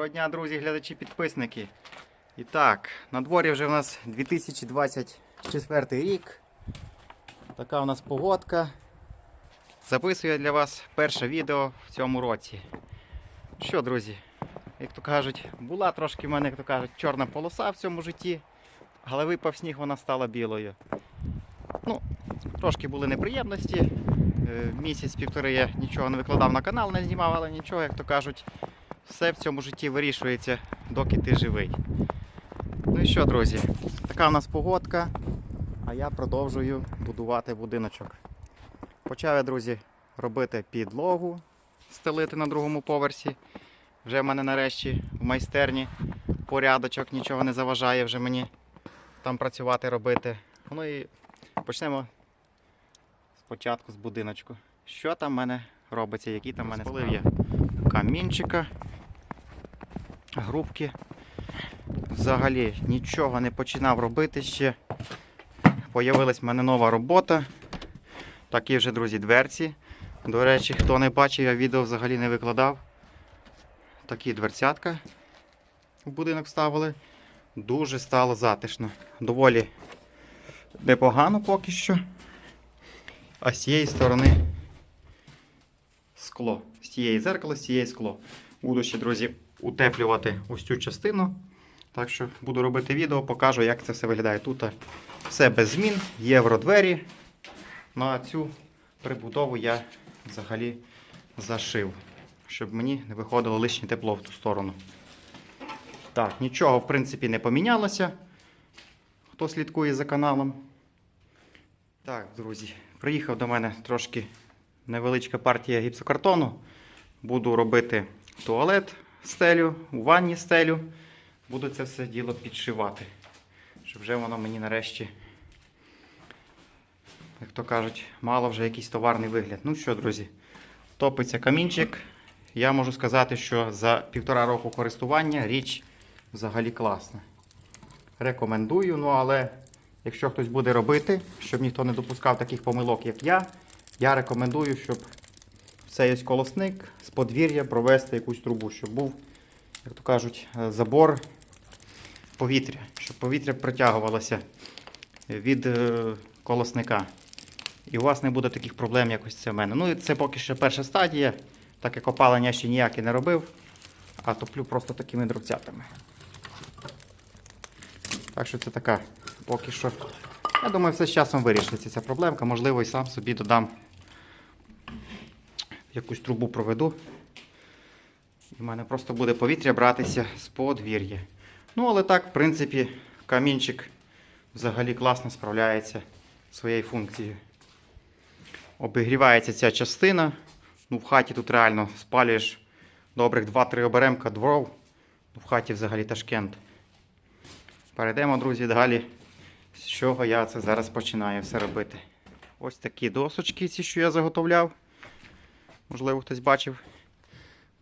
Доброго дня, друзі, глядачі, підписники. І так, на дворі вже у нас 2024 рік. Така у нас погодка. Записую для вас перше відео в цьому році. Що, друзі, як то кажуть, була трошки в мене, як то кажуть, чорна полоса в цьому житті, але випав сніг, вона стала білою. Ну, трошки були неприємності. Е, Місяць-півтори я нічого не викладав на канал, не знімав, але нічого, як то кажуть, все в цьому житті вирішується, доки ти живий. Ну і що, друзі, така в нас погодка, а я продовжую будувати будиночок. Почав я, друзі, робити підлогу, стелити на другому поверсі. Вже в мене нарешті в майстерні порядочок, нічого не заважає вже мені там працювати, робити. Ну і почнемо спочатку з будиночку. Що там в мене робиться, які там в мене сполив є камінчика, грубки. Взагалі нічого не починав робити ще. Появилась в мене нова робота. Такі вже, друзі, дверці. До речі, хто не бачив, я відео взагалі не викладав. Такі дверцятка в будинок ставили. Дуже стало затишно. Доволі непогано поки що. А з цієї сторони скло. З цієї зеркала, з цієї скло. Буду ще, друзі, утеплювати ось цю частину. Так що буду робити відео, покажу, як це все виглядає. Тут все без змін, євродвері. Ну а цю прибудову я взагалі зашив, щоб мені не виходило лишнє тепло в ту сторону. Так, нічого, в принципі, не помінялося. Хто слідкує за каналом. Так, друзі, приїхав до мене трошки невеличка партія гіпсокартону. Буду робити туалет стелю, у ванні стелю. Буду це все діло підшивати. Щоб вже воно мені нарешті, як то кажуть, мало вже якийсь товарний вигляд. Ну що, друзі, топиться камінчик. Я можу сказати, що за півтора року користування річ взагалі класна. Рекомендую, ну але якщо хтось буде робити, щоб ніхто не допускав таких помилок, як я, я рекомендую, щоб цей ось колосник з подвір'я провести якусь трубу, щоб був, як то кажуть, е, забор повітря, щоб повітря притягувалося від е, колосника. І у вас не буде таких проблем, як ось це в мене. Ну і це поки що перша стадія, так як опалення ще ніяке не робив, а топлю просто такими дровцятами. Так що це така поки що. Я думаю, все з часом вирішиться ця проблемка. Можливо, і сам собі додам якусь трубу проведу. І в мене просто буде повітря братися з подвір'я. Ну, але так, в принципі, камінчик взагалі класно справляється своєю функцією. Обігрівається ця частина. Ну, в хаті тут реально спалюєш добрих 2-3 оберемка дров. Ну, в хаті взагалі ташкент. Перейдемо, друзі, далі. З чого я це зараз починаю все робити. Ось такі досочки, ці, що я заготовляв. Можливо, хтось бачив.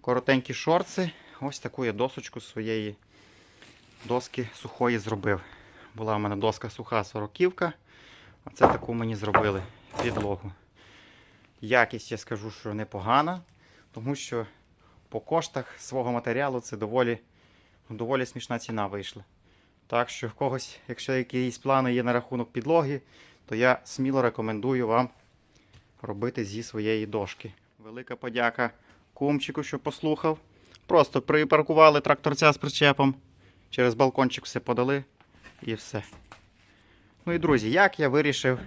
Коротенькі шорти. Ось таку я досочку своєї доски сухої зробив. Була в мене доска суха сороківка. А це таку мені зробили підлогу. Якість я скажу, що непогана, тому що по коштах свого матеріалу це доволі, доволі смішна ціна вийшла. Так що в когось, якщо якісь плани є на рахунок підлоги, то я сміло рекомендую вам робити зі своєї дошки. Велика подяка кумчику, що послухав. Просто припаркували тракторця з причепом, через балкончик все подали і все. Ну і друзі, як я вирішив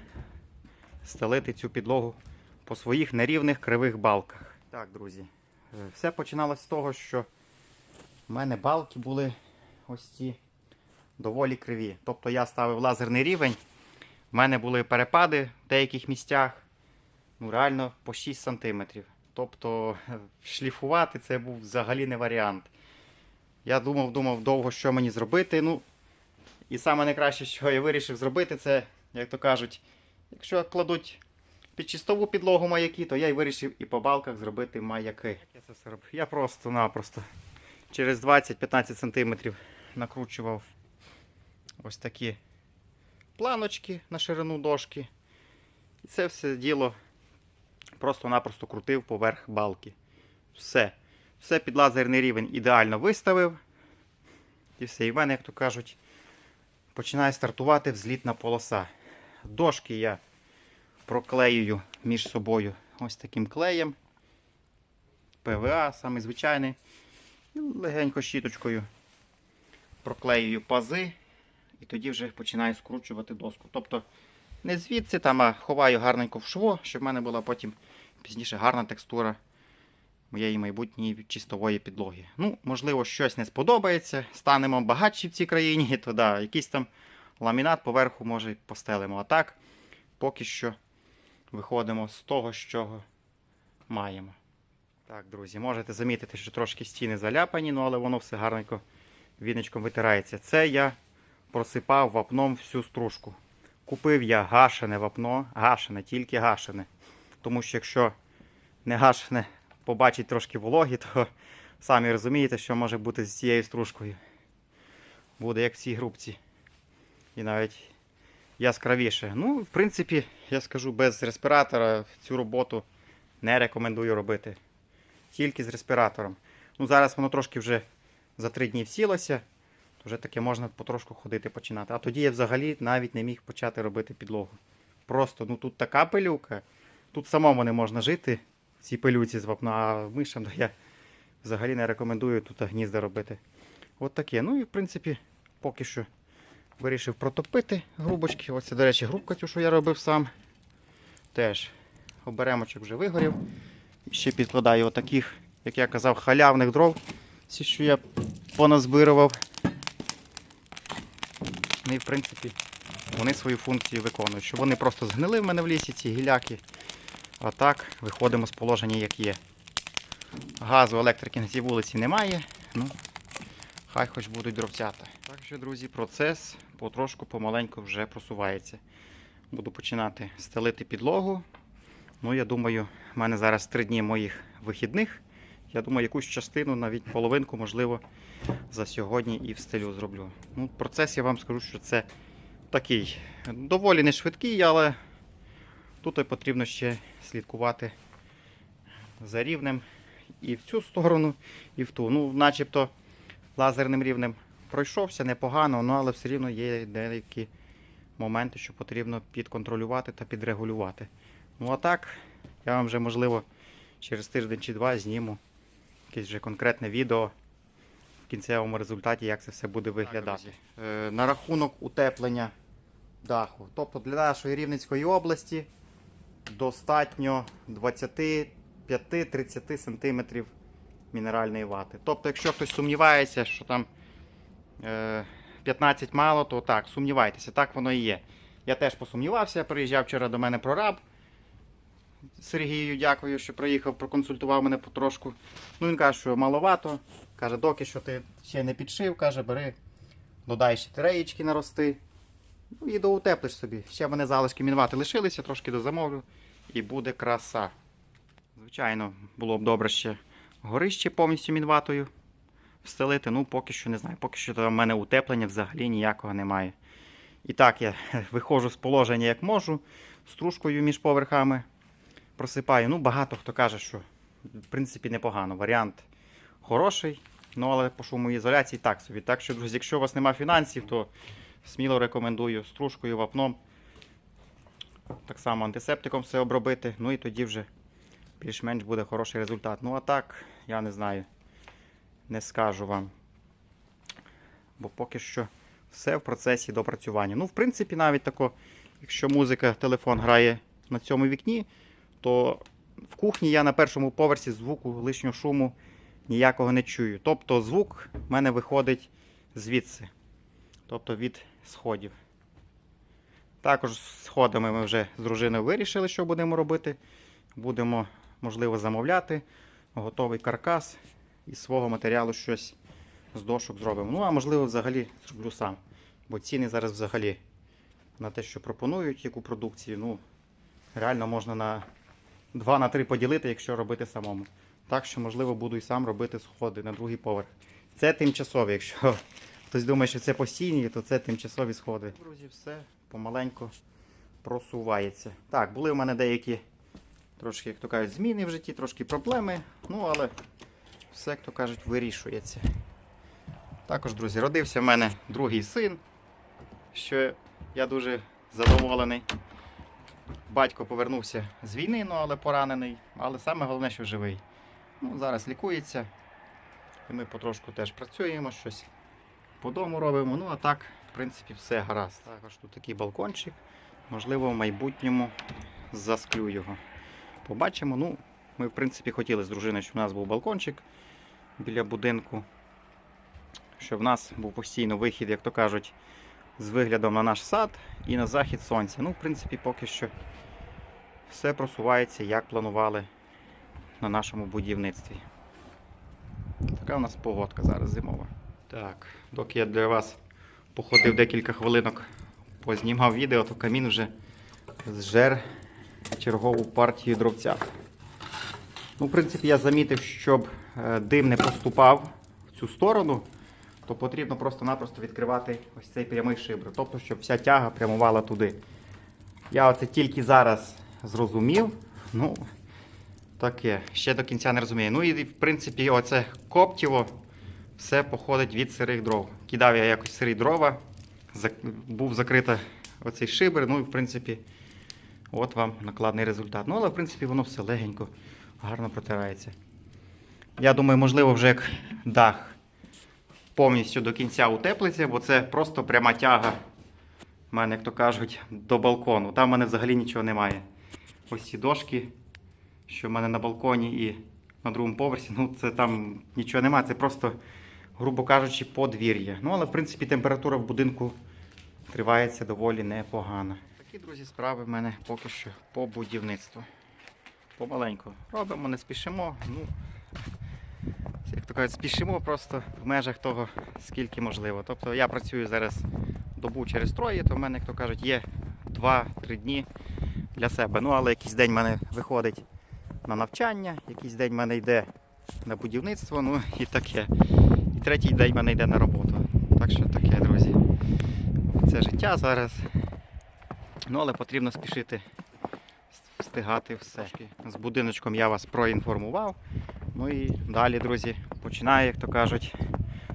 стелити цю підлогу по своїх нерівних кривих балках. Так, друзі, е, все починалося з того, що в мене балки були ось ці доволі криві. Тобто я ставив лазерний рівень, в мене були перепади в деяких місцях, ну реально по 6 см. Тобто е, шліфувати це був взагалі не варіант. Я думав, думав довго, що мені зробити. Ну, і саме найкраще, що я вирішив зробити, це, як то кажуть, якщо кладуть під чистову підлогу маяки, то я й вирішив і по балках зробити маяки. Як я це все робив? Я просто-напросто через 20-15 см накручував ось такі планочки на ширину дошки. І це все діло просто-напросто крутив поверх балки. Все. Все під лазерний рівень ідеально виставив. І все, і в мене, як то кажуть, починає стартувати взлітна полоса. Дошки я проклеюю між собою ось таким клеєм. ПВА, саме звичайний. І легенько щіточкою проклеюю пази. І тоді вже починаю скручувати доску. Тобто не звідси там, а ховаю гарненько в шво, щоб в мене була потім пізніше гарна текстура моєї майбутньої чистової підлоги. Ну, можливо, щось не сподобається. Станемо багатші в цій країні, то да, якийсь там ламінат поверху може постелимо. А так, поки що виходимо з того, що маємо. Так, друзі, можете замітити, що трошки стіни заляпані, ну але воно все гарненько віничком витирається. Це я просипав вапном всю стружку. Купив я гашене вапно, гашене, тільки гашене. Тому що якщо не гашене побачить трошки вологі, то самі розумієте, що може бути з цією стружкою. Буде як в цій грубці. І навіть яскравіше. Ну, в принципі, я скажу, без респіратора цю роботу не рекомендую робити. Тільки з респіратором. Ну, зараз воно трошки вже за три дні всілося, то вже таке можна потрошку ходити починати. А тоді я взагалі навіть не міг почати робити підлогу. Просто ну тут така пилюка. Тут самому не можна жити в цій пилюці з вапна, а мишам я взагалі не рекомендую тут гнізда робити. От таке. Ну і в принципі, поки що вирішив протопити грубочки. Ось це, до речі, грубка цю, що я робив сам. Теж оберемочок вже вигорів. Ще підкладаю отаких, як я казав, халявних дров. Ці, що я поназбирував. Ну і в принципі вони свою функцію виконують. Щоб вони просто згнили в мене в лісі, ці гіляки. А так виходимо з положення, як є. Газу, електрики на цій вулиці немає. Ну, хай хоч будуть дровцята. Так що, друзі, процес потрошку помаленьку вже просувається. Буду починати стелити підлогу. Ну, я думаю, в мене зараз три дні моїх вихідних. Я думаю, якусь частину, навіть половинку, можливо, за сьогодні і встелю зроблю. Ну, процес я вам скажу, що це такий доволі не швидкий, але тут потрібно ще слідкувати за рівнем і в цю сторону, і в ту. Ну, начебто лазерним рівнем пройшовся непогано, ну, але все рівно є деякі моменти, що потрібно підконтролювати та підрегулювати. Ну а так, я вам вже можливо через тиждень чи два зніму якесь вже конкретне відео в кінцевому результаті, як це все буде виглядати. Е, на рахунок утеплення даху. Тобто для нашої Рівненської області достатньо 25-30 см мінеральної вати. Тобто, якщо хтось сумнівається, що там е, 15 мало, то так, сумнівайтеся, так воно і є. Я теж посумнівався, приїжджав вчора до мене прораб. Сергію, дякую, що приїхав, проконсультував мене потрошку. Ну, він каже, що маловато. Каже, доки що ти ще не підшив, каже, бери, додай ще тиреєчки нарости. Ну і доутеплиш собі. Ще в мене залишки мінвати лишилися, трошки дозамовлю. І буде краса. Звичайно, було б добре ще горище повністю мінватою встелити. Ну, поки що не знаю. Поки що там в мене утеплення взагалі ніякого немає. І так, я виходжу з положення як можу, стружкою між поверхами просипаю. Ну, багато хто каже, що в принципі непогано. Варіант хороший, ну але по шумоізоляції так собі. Так що, друзі, якщо у вас немає фінансів, то сміло рекомендую стружкою, вапном. Так само антисептиком все обробити. Ну і тоді вже більш-менш буде хороший результат. Ну а так, я не знаю. Не скажу вам. Бо поки що все в процесі допрацювання. Ну, в принципі, навіть тако, якщо музика, телефон грає на цьому вікні, то в кухні я на першому поверсі звуку лишнього шуму ніякого не чую. Тобто звук в мене виходить звідси. Тобто від сходів. Також з сходами ми вже з дружиною вирішили, що будемо робити. Будемо, можливо, замовляти готовий каркас із свого матеріалу щось з дошок зробимо. Ну, а можливо, взагалі зроблю сам. Бо ціни зараз взагалі на те, що пропонують, яку продукцію, ну, реально можна на 2 на 3 поділити, якщо робити самому. Так що, можливо, буду і сам робити сходи на другий поверх. Це тимчасові, якщо хтось думає, що це постійні, то це тимчасові сходи. Друзі, все помаленьку просувається. Так, були в мене деякі трошки, як то кажуть, зміни в житті, трошки проблеми. Ну, але все, як то кажуть, вирішується. Також, друзі, родився в мене другий син, що я дуже задоволений. Батько повернувся з війни, ну, але поранений. Але саме головне, що живий. Ну, зараз лікується. І ми потрошку теж працюємо, щось по дому робимо. Ну, а так, в принципі, все гаразд. Також тут такий балкончик. Можливо, в майбутньому засклю його. Побачимо. Ну, ми, в принципі, хотіли з дружиною, щоб у нас був балкончик біля будинку. Щоб в нас був постійно вихід, як то кажуть, з виглядом на наш сад і на захід сонця. Ну, в принципі, поки що все просувається, як планували на нашому будівництві. Така у нас погодка зараз зимова. Так, доки я для вас походив декілька хвилинок, познімав відео, то камін вже зжер чергову партію дровця. Ну, в принципі, я замітив, щоб е, дим не поступав в цю сторону, то потрібно просто-напросто відкривати ось цей прямий шибр. Тобто, щоб вся тяга прямувала туди. Я оце тільки зараз зрозумів. Ну, таке, ще до кінця не розумію. Ну і в принципі, оце коптіво все походить від сирих дров. Кидав я якось сирі дрова, був закрита оцей шибер, ну і в принципі, от вам накладний результат. Ну, але в принципі воно все легенько, гарно протирається. Я думаю, можливо, вже як дах повністю до кінця утеплиться, бо це просто пряма тяга. У мене, як то кажуть, до балкону. Там в мене взагалі нічого немає. Ось ці дошки, що в мене на балконі і на другому поверсі, ну це там нічого немає, це просто, грубо кажучи, подвір'я. Ну, але в принципі температура в будинку тривається доволі непогано. Такі, друзі, справи в мене поки що по будівництву. Помаленьку робимо, не спішимо. Ну, як то кажуть, спішимо просто в межах того, скільки можливо. Тобто я працюю зараз добу через троє, то в мене, як то кажуть, є 2-3 дні для себе. Ну, але якийсь день в мене виходить на навчання, якийсь день в мене йде на будівництво, ну і таке. Третій день в мене йде на роботу. Так що таке, друзі. Це життя зараз. Ну, але потрібно спішити встигати все. З будиночком я вас проінформував. Ну і далі, друзі, починаю, як то кажуть,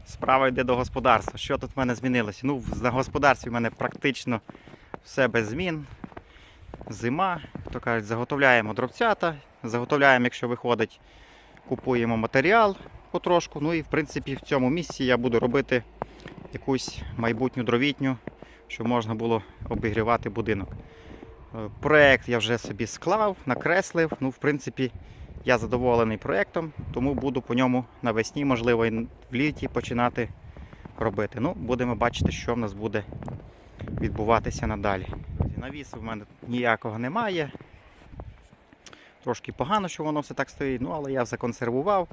справа йде до господарства. Що тут в мене змінилося? Ну, на господарстві в мене практично все без змін. Зима, як то кажуть, заготовляємо дровцята, заготовляємо, якщо виходить, купуємо матеріал потрошку. Ну і в принципі в цьому місці я буду робити якусь майбутню дровітню, щоб можна було обігрівати будинок. Е, Проект я вже собі склав, накреслив. Ну, в принципі, я задоволений проектом, тому буду по ньому навесні, можливо, і в літі починати робити. Ну, будемо бачити, що в нас буде відбуватися надалі. Навісу в мене ніякого немає. Трошки погано, що воно все так стоїть, ну але я законсервував,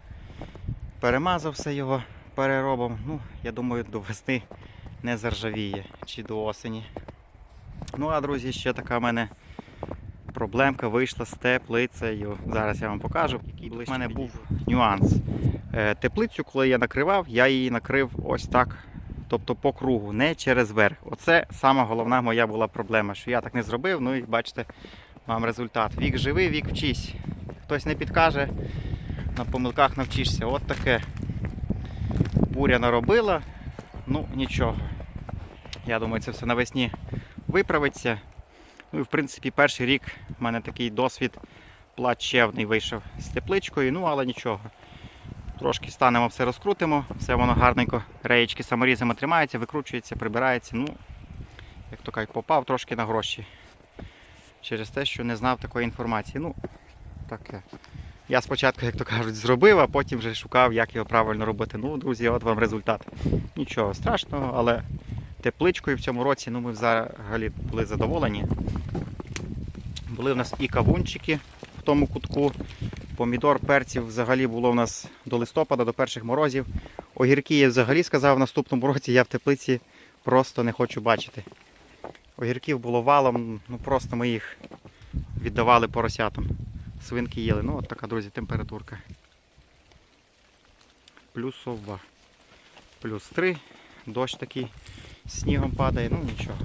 перемазав все його переробом. Ну, я думаю, до весни не заржавіє чи до осені. Ну а друзі, ще така в мене проблемка вийшла з теплицею. Зараз я вам покажу. Який в мене був нюанс. Е, Теплицю, коли я накривав, я її накрив ось так. Тобто по кругу, не через верх. Оце сама головна моя була проблема, що я так не зробив. Ну і бачите, вам результат. Вік живий, вік вчись. Хтось не підкаже, на помилках навчишся. От таке буря наробила. Ну, нічого. Я думаю, це все навесні виправиться. Ну і в принципі перший рік в мене такий досвід плачевний вийшов з тепличкою, ну але нічого. Трошки станемо все розкрутимо, все воно гарненько, реєчки саморізами тримаються, викручується, прибирається. Ну, як то кажуть, попав трошки на гроші. Через те, що не знав такої інформації. Ну, таке. Я спочатку, як то кажуть, зробив, а потім вже шукав, як його правильно робити. Ну, друзі, от вам результат. Нічого страшного, але тепличкою в цьому році ну, ми взагалі були задоволені. Були в нас і кавунчики в тому кутку. Помідор, перців взагалі було в нас до листопада, до перших морозів. Огірки я взагалі сказав в наступному році я в теплиці просто не хочу бачити. Огірків було валом, ну просто ми їх віддавали поросятам. Свинки їли. Ну от така, друзі, температурка. Плюсова. Плюс 3. Дощ такий снігом падає, ну нічого.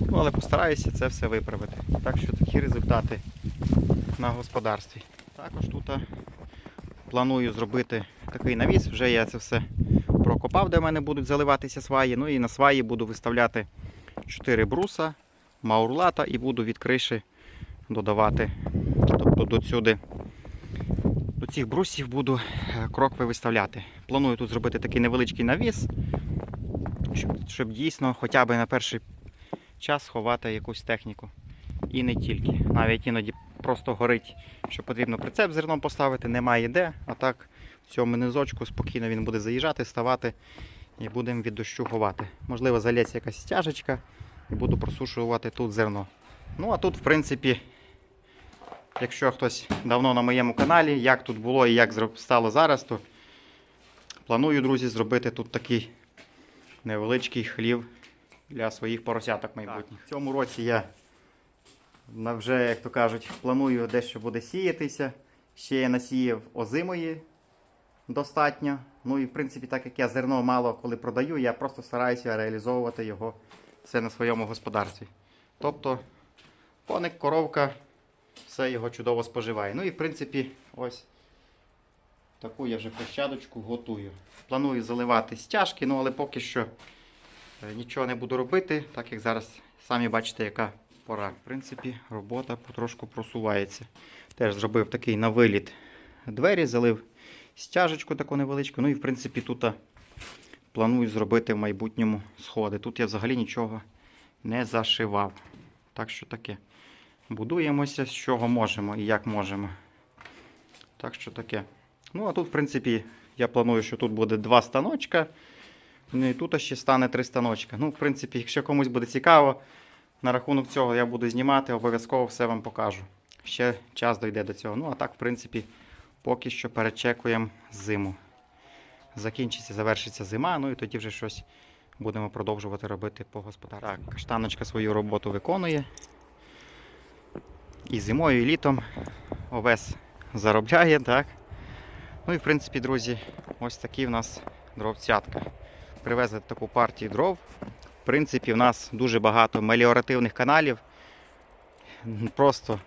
Ну, але постараюся це все виправити. Так що такі результати на господарстві. Також тут планую зробити такий навіс. Вже я це все прокопав, де в мене будуть заливатися сваї. Ну і на сваї буду виставляти 4 бруса, маурлата і буду від криші додавати. Тобто до сюди, до цих брусів буду е, крокви виставляти. Планую тут зробити такий невеличкий навіс, щоб, щоб дійсно хоча б на перший час ховати якусь техніку. І не тільки. Навіть іноді просто горить, що потрібно прицеп зерном поставити, немає де. А так в цьому низочку спокійно він буде заїжджати, ставати і будемо від дощу ховати. Можливо, залється якась стяжечка і буду просушувати тут зерно. Ну а тут, в принципі, якщо хтось давно на моєму каналі, як тут було і як стало зараз, то планую, друзі, зробити тут такий невеличкий хлів для своїх поросяток майбутніх. В цьому році я вже, як то кажуть, планую дещо буде сіятися. Ще я насіяв озимої достатньо. Ну і в принципі, так як я зерно мало коли продаю, я просто стараюся реалізовувати його все на своєму господарстві. Тобто коник, коровка, все його чудово споживає. Ну і в принципі, ось таку я вже площадочку готую. Планую заливати стяжки, ну але поки що е, нічого не буду робити, так як зараз самі бачите, яка пора. В принципі, робота потрошку просувається. Теж зробив такий на виліт двері, залив стяжечку таку невеличку. Ну і в принципі тут планую зробити в майбутньому сходи. Тут я взагалі нічого не зашивав. Так що таке. Будуємося з чого можемо і як можемо. Так що таке. Ну, а тут, в принципі, я планую, що тут буде два станочка. Ну і тут ще стане три станочка. Ну, в принципі, якщо комусь буде цікаво, на рахунок цього я буду знімати, обов'язково все вам покажу. Ще час дойде до цього. Ну, а так, в принципі, поки що перечекуємо зиму. Закінчиться, завершиться зима, ну і тоді вже щось будемо продовжувати робити по господарству. Так, каштаночка свою роботу виконує. І зимою, і літом овес заробляє, так. Ну і в принципі, друзі, ось такі в нас дровцятка. Привезли таку партію дров. В принципі, в нас дуже багато меліоративних каналів. Просто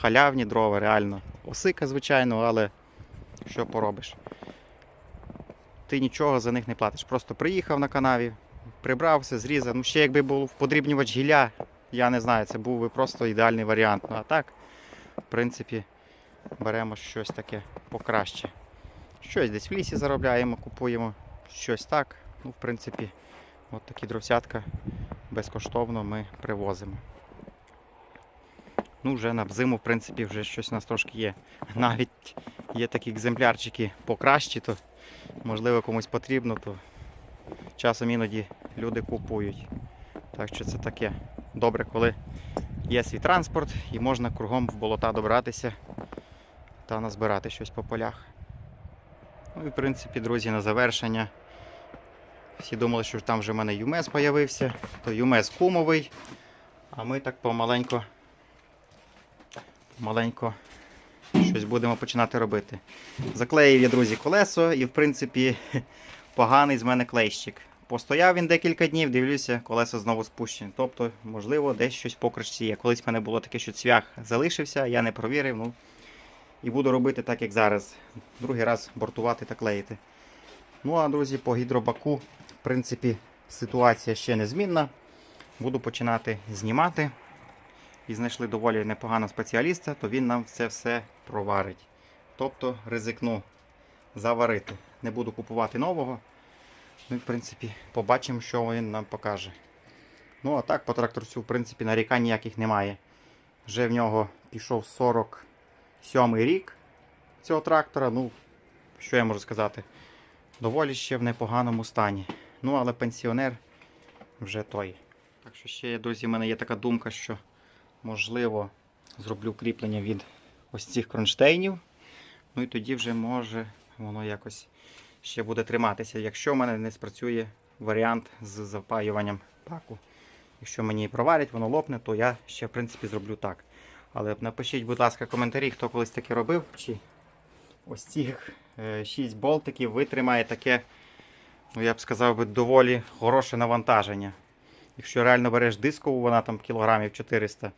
халявні дрова, реально. Осика, звичайно, але що поробиш? Ти нічого за них не платиш. Просто приїхав на канаві, прибрав все, зрізав. Ну, ще якби був подрібнювач гілля, я не знаю, це був би просто ідеальний варіант. Ну а так, в принципі, беремо щось таке покраще. Щось десь в лісі заробляємо, купуємо, щось так. Ну, в принципі, от такі дровсятка безкоштовно ми привозимо. Ну, вже на зиму, в принципі, вже щось у нас трошки є. Навіть є такі екземплярчики покращі, то можливо комусь потрібно, то часом іноді люди купують. Так що це таке. Добре, коли є свій транспорт і можна кругом в болота добратися та назбирати щось по полях. Ну і в принципі, друзі, на завершення. Всі думали, що там вже в мене ЮМЕС з'явився, то ЮМЕС кумовий, а ми так помаленько, помаленько щось будемо починати робити. Заклеїв я, друзі, колесо і, в принципі, поганий з мене клейщик. Постояв він декілька днів, дивлюся, колесо знову спущене. Тобто, можливо, десь щось по кришці є. Колись в мене було таке, що цвях залишився, я не провірив. Ну, і буду робити так, як зараз. Другий раз бортувати та клеїти. Ну а друзі, по гідробаку, в принципі, ситуація ще незмінна. Буду починати знімати. І знайшли доволі непоганого спеціаліста, то він нам це все проварить. Тобто ризикну заварити. Не буду купувати нового. Ну і в принципі побачимо, що він нам покаже. Ну а так по тракторцю, в принципі, нарікань ніяких немає. Вже в нього пішов 47-й рік цього трактора. Ну, що я можу сказати? Доволі ще в непоганому стані. Ну, але пенсіонер вже той. Так що ще, друзі, в мене є така думка, що можливо зроблю кріплення від ось цих кронштейнів. Ну і тоді вже може воно якось ще буде триматися. Якщо в мене не спрацює варіант з запаюванням паку. Якщо мені проварять, воно лопне, то я ще в принципі зроблю так. Але напишіть, будь ласка, коментарі, хто колись таке робив, чи ось цих 6 болтиків витримає таке, ну я б сказав би, доволі хороше навантаження. Якщо реально береш дискову, вона там кілограмів 400,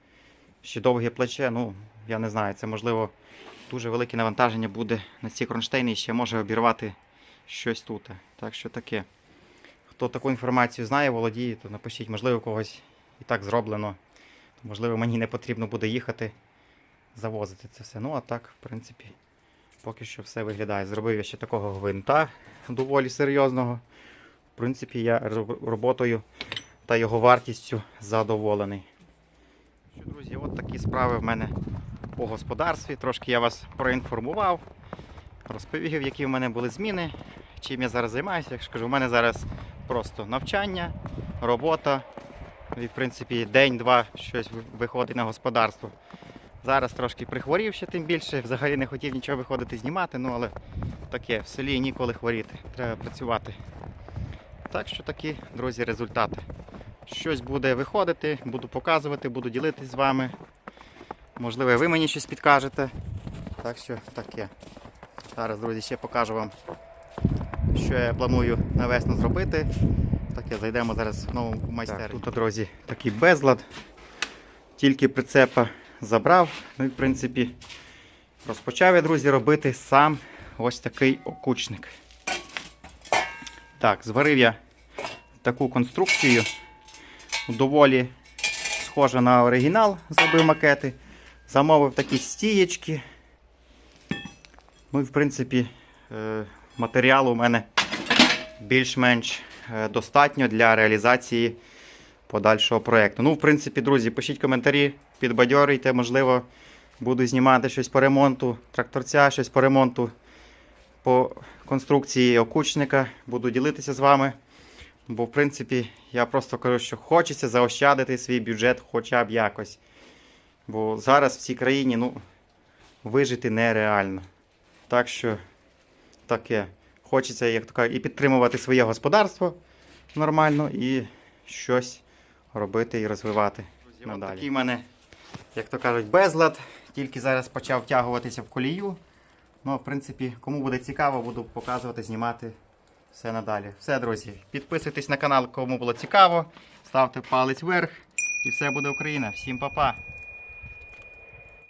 ще довге плече, ну я не знаю, це можливо дуже велике навантаження буде на ці кронштейни і ще може обірвати щось тут. Так що таке. Хто таку інформацію знає, володіє, то напишіть, можливо, когось і так зроблено. Можливо, мені не потрібно буде їхати завозити це все. Ну, а так, в принципі, поки що все виглядає. Зробив я ще такого гвинта доволі серйозного. В принципі, я роботою та його вартістю задоволений. Що, друзі, от такі справи в мене по господарстві. Трошки я вас проінформував, розповів, які в мене були зміни, чим я зараз займаюся. Як кажу, у мене зараз просто навчання, робота. І, в принципі, день-два щось виходить на господарство. Зараз трошки прихворів ще тим більше. Взагалі не хотів нічого виходити знімати, ну але таке, в селі ніколи хворіти. Треба працювати. Так що такі, друзі, результати. Щось буде виходити, буду показувати, буду ділитись з вами. Можливо, ви мені щось підкажете. Так що таке. Зараз, друзі, ще покажу вам, що я планую на весну зробити. Таке, зайдемо зараз в нову майстерню. тут, друзі, такий безлад. Тільки прицепа забрав. Ну і в принципі розпочав я, друзі, робити сам ось такий окучник. Так, зварив я таку конструкцію. Доволі схожа на оригінал, зробив макети. Замовив такі стієчки. Ну і в принципі е, матеріалу у мене більш-менш е, достатньо для реалізації подальшого проєкту. Ну, в принципі, друзі, пишіть коментарі, підбадьорюйте, можливо, буду знімати щось по ремонту тракторця, щось по ремонту по конструкції окучника. Буду ділитися з вами. Бо, в принципі, я просто кажу, що хочеться заощадити свій бюджет хоча б якось. Бо зараз в цій країні ну, вижити нереально. Так що таке. Хочеться, як то кажуть, і підтримувати своє господарство нормально, і щось робити і розвивати. надалі. Такий в мене, як то кажуть, безлад. Тільки зараз почав втягуватися в колію. Ну, в принципі, кому буде цікаво, буду показувати, знімати все надалі. Все, друзі, підписуйтесь на канал, кому було цікаво. Ставте палець вверх. І все буде Україна. Всім па-па!